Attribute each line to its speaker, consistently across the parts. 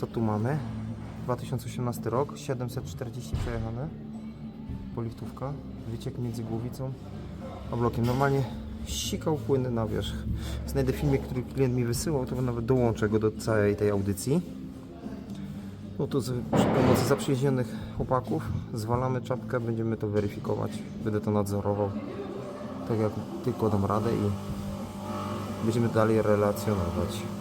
Speaker 1: Co tu mamy? 2018 rok, 740 przejechane. Poliftówka, wyciek między głowicą a blokiem. Normalnie sikał płynny na wierzch. Znajdę filmik, który klient mi wysyłał, to nawet dołączę go do całej tej audycji. No to z, przy pomocy zaprzyjaźnionych chłopaków zwalamy czapkę, będziemy to weryfikować. Będę to nadzorował. Tak jak tylko dam radę i będziemy dalej relacjonować.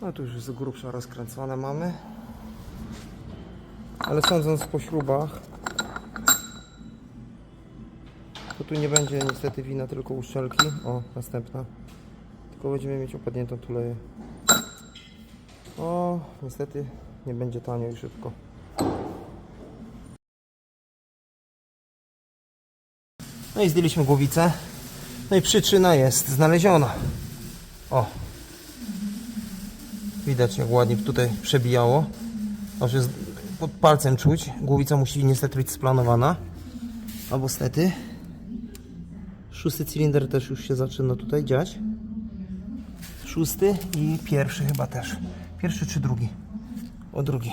Speaker 1: No tu już jest grubsza rozkręcone mamy. Ale sądząc po śrubach, to tu nie będzie niestety wina tylko uszczelki. O, następna. Tylko będziemy mieć opadniętą tuleję. O, niestety nie będzie tanio i szybko. No i zdjęliśmy głowicę. No i przyczyna jest znaleziona. O. Widać jak ładnie tutaj przebijało. Aż jest pod palcem czuć. Głowica musi niestety być splanowana. Albo stety. Szósty cylinder też już się zaczyna tutaj dziać. Szósty i pierwszy chyba też. Pierwszy czy drugi? O drugi.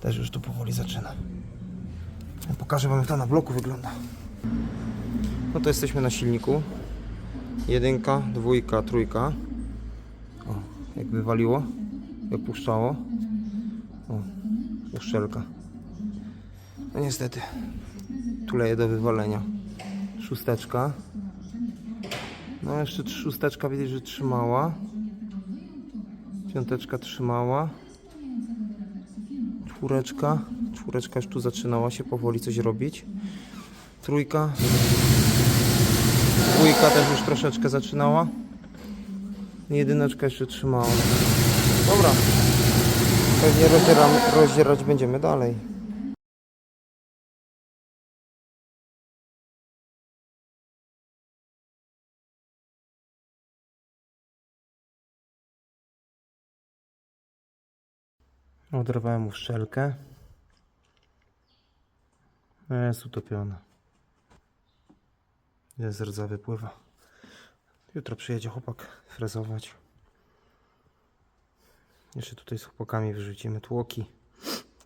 Speaker 1: Też już tu powoli zaczyna. Pokażę wam jak to na bloku wygląda. No to jesteśmy na silniku. Jedynka, dwójka, trójka. Jak wywaliło, jak puszczało. O, uszczelka. No niestety, tuleje do wywalenia. Szósteczka. No jeszcze szósteczka widać, że trzymała. Piąteczka trzymała. Czwóreczka. Czwóreczka już tu zaczynała się powoli coś robić. Trójka. Dwójka też już troszeczkę zaczynała. Jedyneczka jeszcze trzymała. Dobra. Pewnie rozdzieramy, rozdzierać będziemy dalej. Oderwałem mu wszczelkę. Jest utopiona. Jest rdza wypływa. Jutro przyjedzie chłopak frezować. Jeszcze tutaj z chłopakami wyrzucimy tłoki,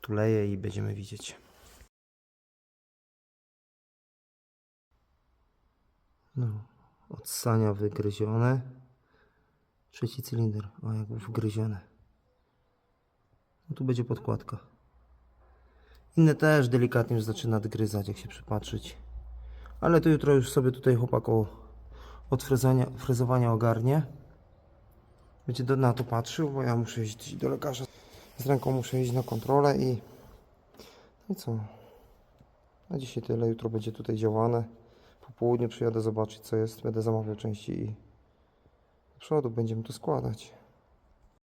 Speaker 1: tuleje i będziemy widzieć. No, odsania wygryzione. Trzeci cylinder, o jak wgryzione. No tu będzie podkładka. Inne też delikatnie już zaczyna odgryzać, jak się przypatrzyć. Ale to jutro już sobie tutaj chłopak o od frezowania ogarnie. Będzie do, na to patrzył, bo ja muszę iść do lekarza. Z ręką muszę iść na kontrolę i... No i co? Na dzisiaj tyle, jutro będzie tutaj działane. Po południu przyjadę zobaczyć co jest, będę zamawiał części i do przodu będziemy to składać.